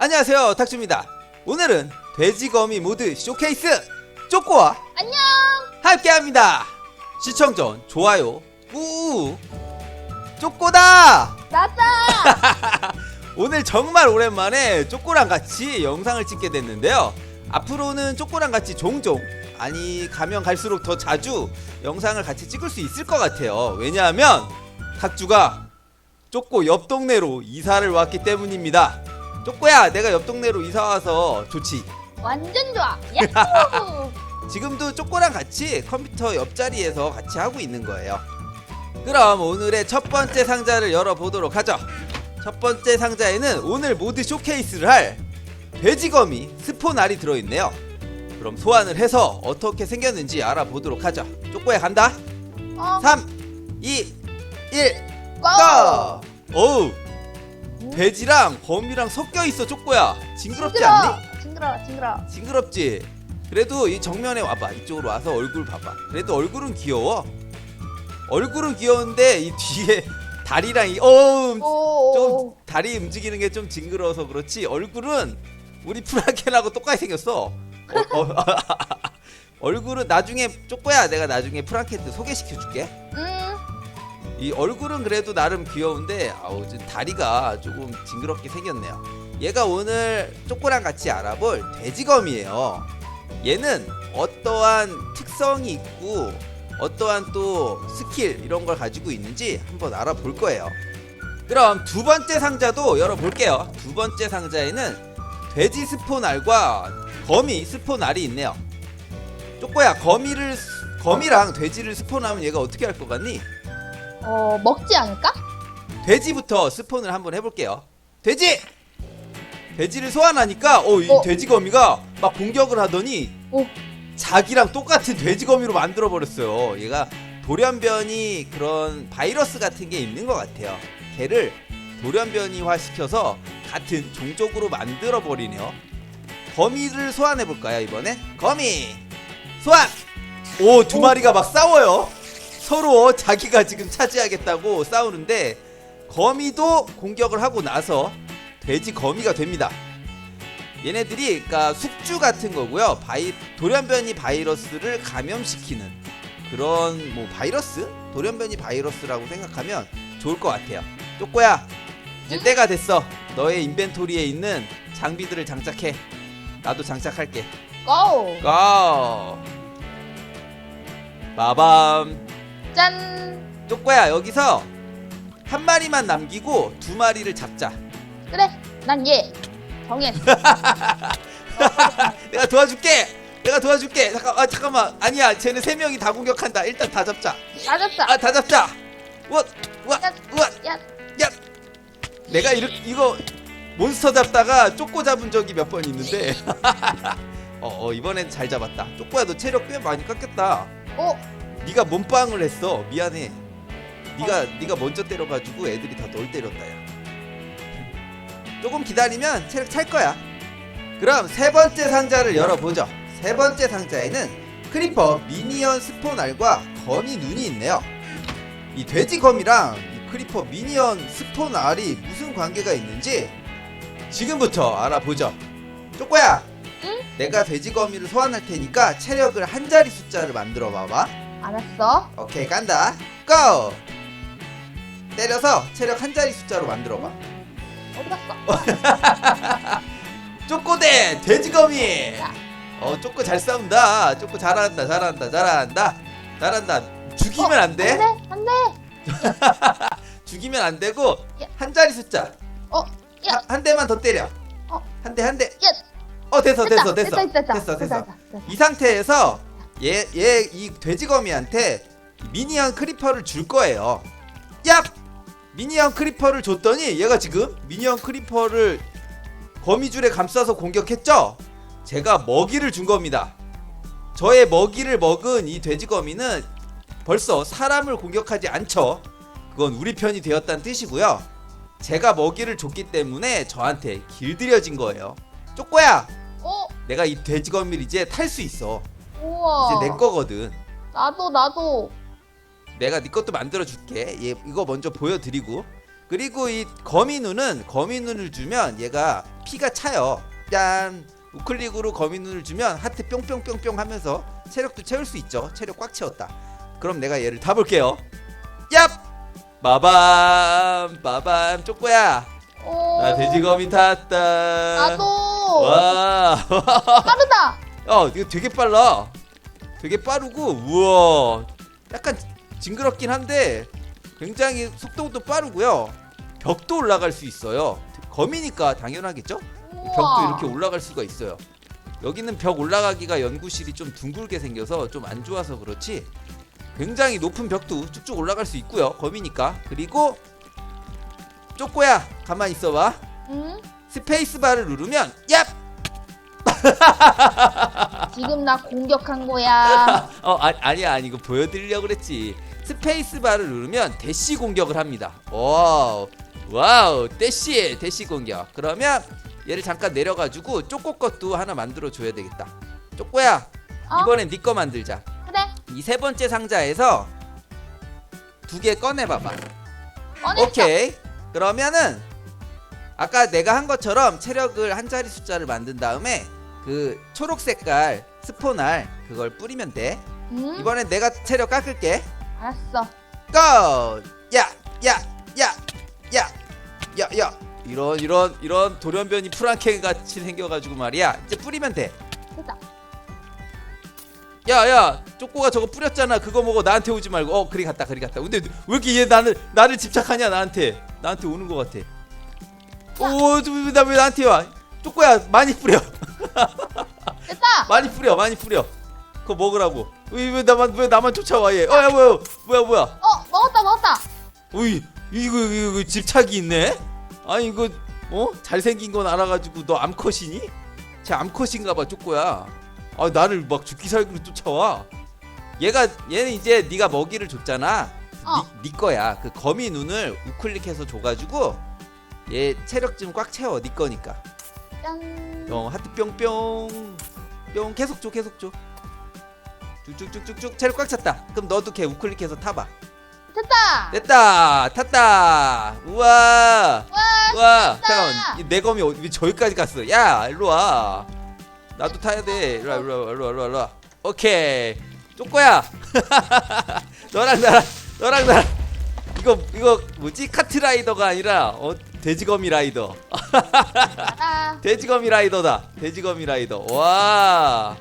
안녕하세요 탁주입니다. 오늘은 돼지거미 모드 쇼케이스 쪼꼬와 안녕. 함께합니다. 시청 전 좋아요 우우. 쪼꼬다! 나다. 오늘 정말 오랜만에 쪼꼬랑 같이 영상을 찍게 됐는데요. 앞으로는 쪼꼬랑 같이 종종 아니 가면 갈수록 더 자주 영상을 같이 찍을 수 있을 것 같아요. 왜냐하면 탁주가 쪼꼬 옆 동네로 이사를 왔기 때문입니다 쪼꼬야 내가 옆 동네로 이사 와서 좋지 완전 좋아. 야호. 지금도 쪼꼬랑 같이 컴퓨터 옆자리에서 같이 하고 있는 거예요. 그럼 오늘의 첫 번째 상자를 열어보도록 하죠. 첫 번째 상자에는 오늘 모드 쇼케이스를 할 돼지거미 스폰알이 들어있네요. 그럼 소환을 해서 어떻게 생겼는지 알아보도록 하죠. 쪼꼬야 간다. 어, 3, 2, 1, 고. 고! 어우, 돼지랑 거미랑 섞여 있어 쪼꼬야. 징그럽지 않니? 징그러. 징그러. 징그럽지? 그래도 이 정면에 와봐 이쪽으로 와서 얼굴 봐봐 그래도 얼굴은 귀여워 얼굴은 귀여운데 이 뒤에 다리랑 이 어음 오. 좀 다리 움직이는 게 좀 징그러워서 그렇지 얼굴은 우리 프라켄하고 똑같이 생겼어 어, 어, 얼굴은 나중에 쪼꼬야 내가 나중에 프라켄트 소개시켜 줄게 음. 이 얼굴은 그래도 나름 귀여운데 아우 좀 다리가 조금 징그럽게 생겼네요. 얘가 오늘 쪼꼬랑 같이 알아볼 돼지검이에요. 얘는 어떠한 특성이 있고 어떠한 또 스킬 이런 걸 가지고 있는지 한번 알아볼 거예요. 그럼 두 번째 상자도 열어볼게요. 두 번째 상자에는 돼지 스폰알과 거미 스폰알이 있네요. 쪼꼬야 거미를 스- 거미랑 돼지를 스폰하면 얘가 어떻게 할 것 같니? 어 먹지 않을까? 돼지부터 스폰을 한번 해볼게요. 돼지! 돼지를 소환하니까 어, 이 어. 돼지거미가 막 공격을 하더니 오. 자기랑 똑같은 돼지거미로 만들어 버렸어요. 얘가 돌연변이 그런 바이러스 같은 게 있는 것 같아요. 걔를 돌연변이화 시켜서 같은 종족으로 만들어 버리네요. 거미를 소환해 볼까요 이번엔? 거미 소환! 오두 오. 마리가 막 싸워요. 서로 자기가 지금 차지하겠다고 싸우는데 거미도 공격을 하고 나서 돼지 거미가 됩니다. 얘네들이 그러니까 숙주 같은 거고요. 바이 돌연변이 바이러스를 감염시키는 그런 뭐 바이러스? 돌연변이 바이러스라고 생각하면 좋을 것 같아요. 쪼꼬야 이제 응? 때가 됐어. 너의 인벤토리에 있는 장비들을 장착해. 나도 장착할게. 고. 고! 마밤. 짠. 쪼꼬야 여기서 한 마리만 남기고 두 마리를 잡자. 그래. 난 얘. 정했어. 내가 도와줄게. 내가 도와줄게. 잠깐, 아 잠깐만. 아니야. 쟤네 세 명이 다 공격한다. 일단 다 잡자. 맞았어. 아, 다 잡자. 우와, 우와, 야. 우와, 야. 야. 내가 이렇게 이거 몬스터 잡다가 쪼꼬 잡은 적이 몇 번 있는데. 어, 어, 이번엔 잘 잡았다. 쪼꼬야, 너 체력 꽤 많이 깎였다. 오. 네가 몸빵을 했어. 미안해. 네가 네가 먼저 때려가지고 애들이 다 널 때렸다 야. 조금 기다리면 체력 찰 거야. 그럼 세 번째 상자를 열어보죠. 세 번째 상자에는 크리퍼 미니언 스폰알과 거미 눈이 있네요. 이 돼지 거미랑 이 크리퍼 미니언 스폰알이 무슨 관계가 있는지 지금부터 알아보죠. 쪼꼬야, 응? 내가 돼지 거미를 소환할 테니까 체력을 한 자리 숫자를 만들어 봐봐. 알았어. 오케이 간다 고! 때려서 체력 한 자리 숫자로 만들어봐 어디 갔어? 쪼꼬대 돼지거미 야. 어 쪼꼬 잘 싸운다 쪼꼬 잘한다 잘한다 잘한다 잘한다 죽이면 안 돼 안 돼. 안 돼. 죽이면 안 되고 야. 한 자리 숫자 어. 야. 한, 한 대만 더 때려 어. 한 대 한대어 야. 됐어 됐어 됐어 됐다. 됐다. 됐다. 됐어 됐어 됐다, 됐다. 이 상태에서 얘 얘 이 돼지거미한테 미니언 크리퍼를 줄 거예요. 얍! 미니언 크리퍼를 줬더니 얘가 지금 미니언 크리퍼를 거미줄에 감싸서 공격했죠? 제가 먹이를 준 겁니다. 저의 먹이를 먹은 이 돼지거미는 벌써 사람을 공격하지 않죠. 그건 우리 편이 되었다는 뜻이고요. 제가 먹이를 줬기 때문에 저한테 길들여진 거예요. 쪼꼬야, 오. 내가 이 돼지거미를 이제 탈 수 있어. 우와. 이제 내 거거든. 나도 나도. 내가 네 것도 만들어 줄게. 얘 이거 먼저 보여드리고 그리고 이 거미 눈은 거미 눈을 주면 얘가 피가 차요. 짠. 우클릭으로 거미 눈을 주면 하트 뿅뿅뿅뿅 하면서 체력도 채울 수 있죠. 체력 꽉 채웠다. 그럼 내가 얘를 타볼게요. 얍! 마밤 마밤 쪼꼬야 오. 나 돼지거미 탔다 나도. 와 빠르다. 야, 이거 되게 빨라. 되게 빠르고, 우와. 약간 징그럽긴 한데, 굉장히 속도도 빠르고요. 벽도 올라갈 수 있어요. 거미니까 당연하겠죠? 벽도 우와. 이렇게 올라갈 수가 있어요. 여기는 벽 올라가기가 연구실이 좀 둥글게 생겨서 좀 안 좋아서 그렇지. 굉장히 높은 벽도 쭉쭉 올라갈 수 있고요. 거미니까. 그리고 쪼꼬야, 가만 있어봐. 응? 스페이스바를 누르면, 얍! 지금 나 공격한 거야. 어 아, 아니야 아니 이거 보여드리려고 그랬지 스페이스바를 누르면 대시 공격을 합니다 와우 와우 대시 대시 공격 그러면 얘를 잠깐 내려가지고 쪼꼬 것도 하나 만들어 줘야 되겠다 쪼꼬야 어? 이번엔 네 거 만들자 그래. 이 세 번째 상자에서 두 개 꺼내봐봐 꺼냈어. 오케이 그러면은 아까 내가 한 것처럼 체력을 한 자리 숫자를 만든 다음에 그 초록 색깔 스포날 그걸 뿌리면 돼 응? 이번엔 내가 체력 깎을게. 알았어. 고! 야! 야! 야! 야! 야! 야! 이런 이런 이런 돌연변이 프랑켄 같이 생겨가지고 말이야. 이제 뿌리면 돼. 됐다. 야! 야! 쪼꼬가 저거 뿌렸잖아. 그거 먹어. 나한테 오지 말고. 어, 그리 갔다. 그리 갔다. 근데 왜 이렇게 얘 나를 나를 집착하냐 나한테. 나한테 오는 것 같아. 오, 나왜 나한테 와? 쪼꼬야 많이 뿌려. 됐다. 많이 뿌려. 많이 뿌려. 그거 먹으라고. 왜, 왜 나만 왜 나만 쫓아와 얘? 어, 야 뭐야? 뭐야 뭐야? 어 먹었다 먹었다. 어이 이거, 이거, 이거 집착이 있네? 아니 이거 어 잘생긴 건 알아가지고 너 암컷이니? 쟤 암컷인가봐 쪼꼬야. 아 나를 막 죽기 살기로 쫓아와. 얘가 얘는 이제 네가 먹이를 줬잖아. 어. 네, 네 거야. 그 거미 눈을 우클릭해서 줘가지고 얘 체력 좀 꽉 채워. 네 거니까. 짠. 어 하트 뿅뿅. 뿅 계속 줘 계속 줘. 쭉쭉쭉쭉쭉. 체력 꽉 찼다. 그럼 너도 걔 우클릭해서 타봐. 됐다. 됐다! 탔다! 우와! 와. 우와. 잠깐만. 이내 검이 어디 왜 저기까지 갔어. 야 일로와. 나도 타야 돼. 일로와 일로와 일로와 일로와 일로와. 오케이. 쪼꼬야. 너랑 나랑 너랑 나랑. 이거 이거 뭐지? 카트라이더가 아니라 어 돼지거미 라이더 알아. 돼지거미 라이더다 돼지거미 라이더 와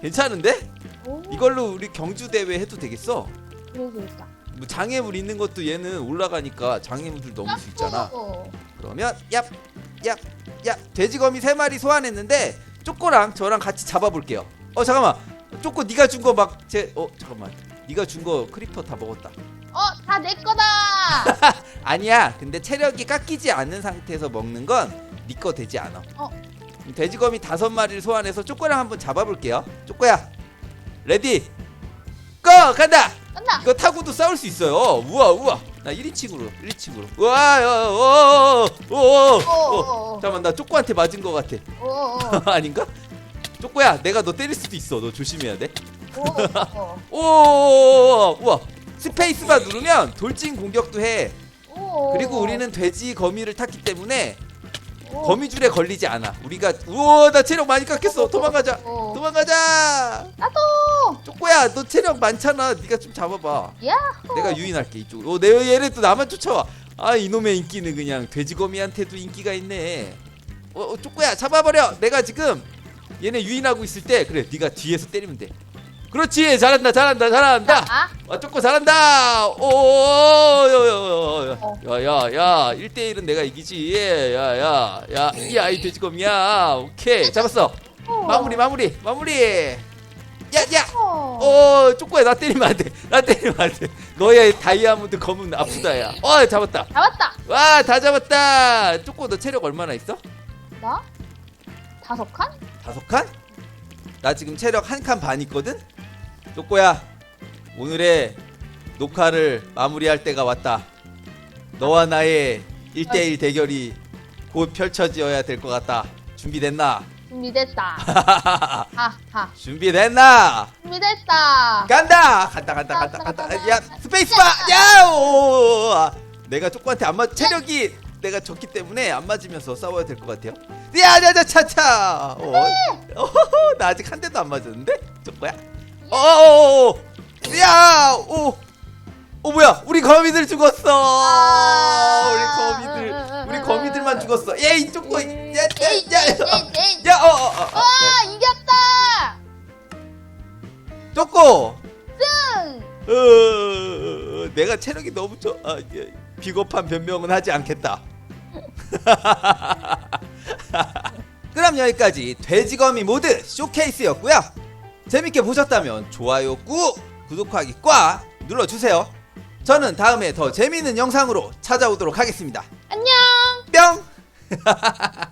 괜찮은데 오. 이걸로 우리 경주 대회 해도 되겠어 있다. 뭐 장애물 있는 것도 얘는 올라가니까 장애물들 넘을 수 있잖아. 어. 그러면 얍, 얍, 얍. 돼지거미 세 마리 소환했는데 쪼꼬랑 저랑 같이 잡아볼게요. 어 잠깐만, 쪼꼬 네가 준 거 막제어 잠깐만, 네가 준 거 크리퍼 다 먹었다. 어, 다 내 거다. 아니야, 근데 체력이 깎이지 않는 상태에서 먹는 건네거 되지 않아. 어. 돼지거미 다섯 마리를 소환해서 쪼꼬랑 한번 잡아볼게요. 쪼꼬야, 레디, 고 간다. 간다. 이거 타고도 싸울 수 있어요. 우와 우와. 나 1인칭으로 1인칭으로. 우와 오오오오 오, 오, 오. 잠깐만 나 쪼꼬한테 맞은 것 같아. 오, 오, 아닌가? 쪼꼬야 내가 너 때릴 수도 있어. 너 조심해야 돼. 오, 오, 오 우와 스페이스바 누르면 돌진 공격도 해. 오. 그리고 우리는 돼지 거미를 탔기 때문에 오. 거미줄에 걸리지 않아. 우리가 우와 나 체력 많이 깎였어. 도망가자. 오. 도망가자. 나도. 쪼꼬야 너 체력 많잖아. 네가 좀 잡아봐. 야. 내가 유인할게 이쪽. 어, 내 얘네 또 나만 쫓아와. 아 이놈의 인기는 그냥 돼지 거미한테도 인기가 있네. 어, 어 쪼꼬야 잡아버려. 내가 지금 얘네 유인하고 있을 때 그래 네가 뒤에서 때리면 돼. 그렇지 잘한다 잘한다 잘한다. 아, 아 쪼꼬 잘한다. 오야야야야 1대1은 내가 이기지. 야야야야 이 돼지거미야. 오케이 잡았어. 오. 마무리 마무리 마무리. 야야. 오. 어, 쪼꼬야 나 때리면 안 돼. 나 때리면 안 돼. 너의 다이아몬드 검은 아프다야. 어, 잡았다. 잡았다. 와, 다 잡았다. 쪼꼬 너 체력 얼마나 있어? 나? 다섯 칸? 다섯 칸? 나 지금 체력 한 칸 반 있거든. 쪼꼬야, 오늘의 녹화를 마무리할 때가 왔다. 너와 나의 1대1 대결이 곧 펼쳐져야 될 것 같다. 준비됐나? 준비됐다. 하하. 준비됐나? 준비됐다. 간다 간다 간다 간다 간다 야 스페이스바 야오 내가 쪼꼬한테 안 맞 체력이 내가 졌기 때문에 안 맞으면서 싸워야 될 것 같아요. 야야야 차차. 어, 어, 나 아직 한 대도 안 맞았는데? 저거야? 어어어. 야, 오. 어 뭐야? 우리 거미들 죽었어. 우리 거미들, 우리 거미들만 죽었어. 예, 이쪽 거. 야, 에이, 야, 에이, 야, 에이, 야. 에이. 야, 어, 어, 어. 어. 아, 이겼다! 쪼꼬. 승! 어, 내가 체력이 너무 좋. 아, 예, 비겁한 변명은 하지 않겠다. 그럼 여기까지 돼지거미 모드 쇼케이스였고요. 재밌게 보셨다면 좋아요 꾹 구독하기 꽉 눌러주세요. 저는 다음에 더 재미있는 영상으로 찾아오도록 하겠습니다. 안녕! 뿅!